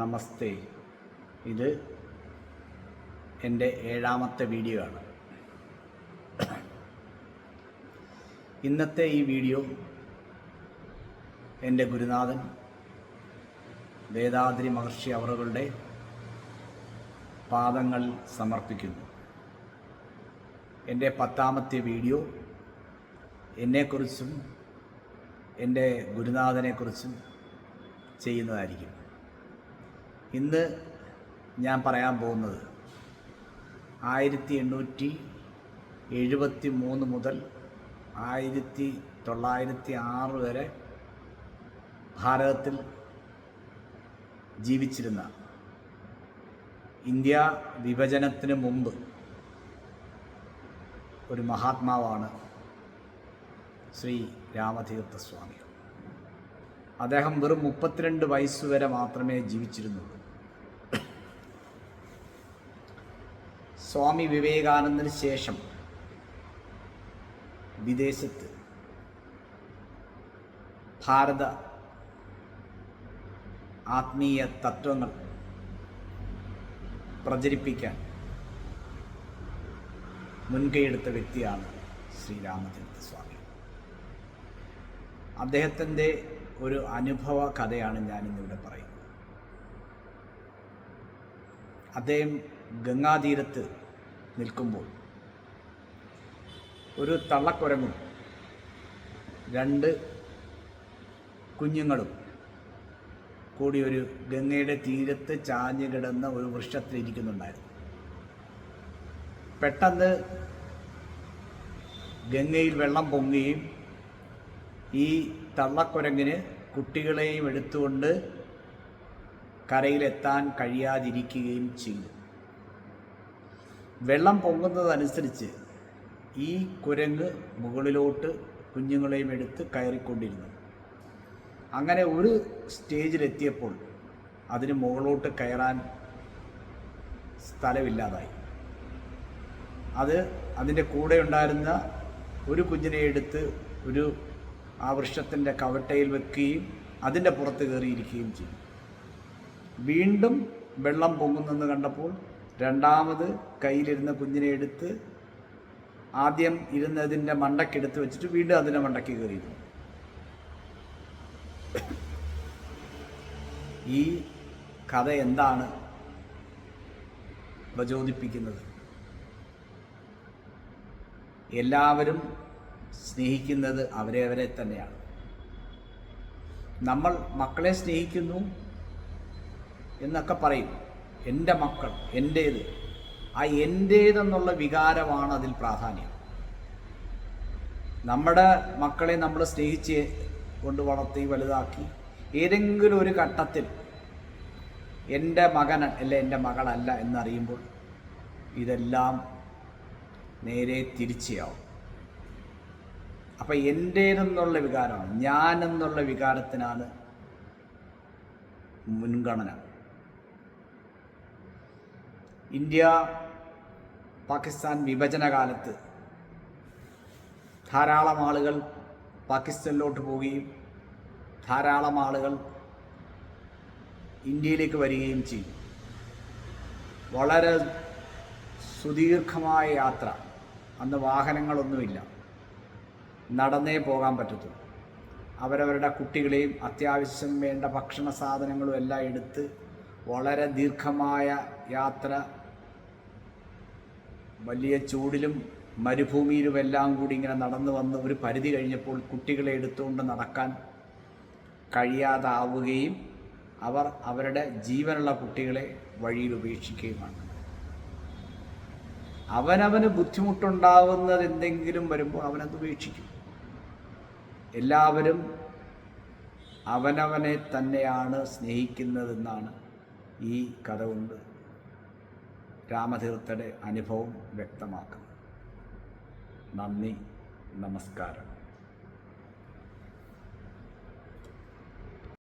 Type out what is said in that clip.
നമസ്തേ. ഇത് എന്റെ ഏഴാമത്തെ വീഡിയോ ആണ്. ഇന്നത്തെ ഈ വീഡിയോ എന്റെ ഗുരുനാഥൻ വേദാദ്രി മഹർഷി അവറുകളുടെ പാദങ്ങൾ സമർപ്പിക്കുന്നു. എന്റെ പത്താമത്തെ വീഡിയോ എന്നെക്കുറിച്ചും എന്റെ ഗുരുനാഥനെക്കുറിച്ചും ചെയ്യുന്നതായിരിക്കും. ഇന്ന് ഞാൻ പറയാൻ പോകുന്നത് ആയിരത്തി എണ്ണൂറ്റി എഴുപത്തി മൂന്ന് മുതൽ ആയിരത്തി തൊള്ളായിരത്തി ആറ് വരെ ഭാരതത്തിൽ ജീവിച്ചിരുന്ന ഇന്ത്യ വിഭജനത്തിന് മുമ്പ് ഒരു മഹാത്മാവാണ് ശ്രീ രാമതീർത്ഥസ്വാമി. അദ്ദേഹം വെറും മുപ്പത്തിരണ്ട് വയസ്സുവരെ മാത്രമേ ജീവിച്ചിരുന്നുള്ളൂ. സ്വാമി വിവേകാനന്ദന് ശേഷം വിദേശത്ത് ഭാരത ആത്മീയ തത്വങ്ങൾ പ്രചരിപ്പിക്കാൻ മുൻകൈയെടുത്ത വ്യക്തിയാണ് ശ്രീരാമചന്ദ്ര ശ്രീരാമതീർത്ഥസ്വാമി അദ്ദേഹത്തിന്റെ ഒരു അനുഭവ കഥയാണ് ഞാനിന്നിവിടെ പറയുന്നത്. അദ്ദേഹം ഗംഗാതീരത്ത് നിൽക്കുമ്പോൾ ഒരു തള്ളക്കുരങ്ങും രണ്ട് കുഞ്ഞുങ്ങളും കൂടി ഒരു ഗംഗയുടെ തീരത്ത് ചാഞ്ഞു കിടന്ന ഒരു വൃക്ഷത്തിലിരിക്കുന്നുണ്ടായിരുന്നു പെട്ടെന്ന് ഗംഗയിൽ വെള്ളം പൊങ്ങുകയും ഈ തള്ളക്കുരങ്ങിന് കുട്ടികളെയും എടുത്തുകൊണ്ട് കരയിലെത്താൻ കഴിയാതിരിക്കുകയും ചെയ്തു. വെള്ളം പൊങ്ങുന്നതനുസരിച്ച് ഈ കുരങ്ങ് മുകളിലോട്ട് കുഞ്ഞുങ്ങളെയും എടുത്ത് കയറിക്കൊണ്ടിരുന്നു. അങ്ങനെ ഒരു സ്റ്റേജിലെത്തിയപ്പോൾ അതിന് മുകളിലോട്ട് കയറാൻ സ്ഥലമില്ലാതായി. അത് അതിന്റെ കൂടെ ഉണ്ടായിരുന്ന ഒരു കുഞ്ഞിനെ എടുത്ത് ഒരു ആ വൃക്ഷത്തിന്റെ കവട്ടയിൽ വെക്കുകയും അതിന്റെ പുറത്ത് കയറിയിരിക്കുകയും ചെയ്തു. വീണ്ടും വെള്ളം പൊങ്ങുന്നെന്ന് കണ്ടപ്പോൾ രണ്ടാമത് കയ്യിലിരുന്ന കുഞ്ഞിനെ എടുത്ത് ആദ്യം ഇരുന്നതിന്റെ മണ്ടക്കെടുത്ത് വെച്ചിട്ട് വീണ്ടും അതിന്റെ മണ്ടയ്ക്ക് കയറിയിരുന്നു. ഈ കഥ എന്താണ് പ്രചോദിപ്പിക്കുന്നത്? എല്ലാവരും സ്നേഹിക്കുന്നത് അവരെ അവരെ തന്നെയാണ്. നമ്മൾ മക്കളെ സ്നേഹിക്കുന്നു എന്നൊക്കെ പറയും. എന്റെ മക്കൾ എന്റേത്. ആ എന്റേതെന്നുള്ള വികാരമാണ് അതിൽ പ്രാധാന്യം. നമ്മുടെ മക്കളെ നമ്മൾ സ്നേഹിച്ച് കൊണ്ട് വളർത്തി വലുതാക്കി ഏതെങ്കിലും ഒരു ഘട്ടത്തിൽ എന്റെ മകൻ അല്ല എന്റെ മകളല്ല എന്നറിയുമ്പോൾ ഇതെല്ലാം നേരെ തിരിച്ചയാവും. അപ്പം എന്റേതെന്നുള്ള വികാരമാണ് ഞാനെന്നുള്ള വികാരത്തിനാണ് മുൻഗണന. ഇന്ത്യ പാകിസ്ഥാൻ വിഭജന കാലത്ത് ധാരാളം ആളുകൾ പാകിസ്ഥാനിലോട്ട് പോവുകയും ധാരാളം ആളുകൾ ഇന്ത്യയിലേക്ക് വരികയും ചെയ്തു. വളരെ സുദീർഘമായ യാത്ര. അന്ന് വാഹനങ്ങളൊന്നുമില്ല. നടന്നേ പോകാൻ പറ്റത്തുള്ളൂ. അവരവരുടെ കുട്ടികളെയും അത്യാവശ്യം വേണ്ട ഭക്ഷണ സാധനങ്ങളും എല്ലാം എടുത്ത് വളരെ ദീർഘമായ യാത്ര വലിയ ചൂടിലും മരുഭൂമിയിലും എല്ലാം കൂടി ഇങ്ങനെ നടന്നു വന്ന് ഒരു പരിധി കഴിഞ്ഞപ്പോൾ കുട്ടികളെ എടുത്തുകൊണ്ട് നടക്കാൻ കഴിയാതാവുകയും അവർ അവരുടെ ജീവനുള്ള കുട്ടികളെ വഴിയിൽ ഉപേക്ഷിക്കുകയുമാണ് അവനവന് ബുദ്ധിമുട്ടുണ്ടാവുന്നത് എന്തെങ്കിലും വരുമ്പോൾ അവനത് ഉപേക്ഷിക്കും. എല്ലാവരും അവനവനെ തന്നെയാണ് സ്നേഹിക്കുന്നതെന്നാണ് ഈ കഥ കൊണ്ട് രാമതീർത്ഥയുടെ അനുഭവം വ്യക്തമാക്കുന്നത് നന്ദി നമസ്കാരം.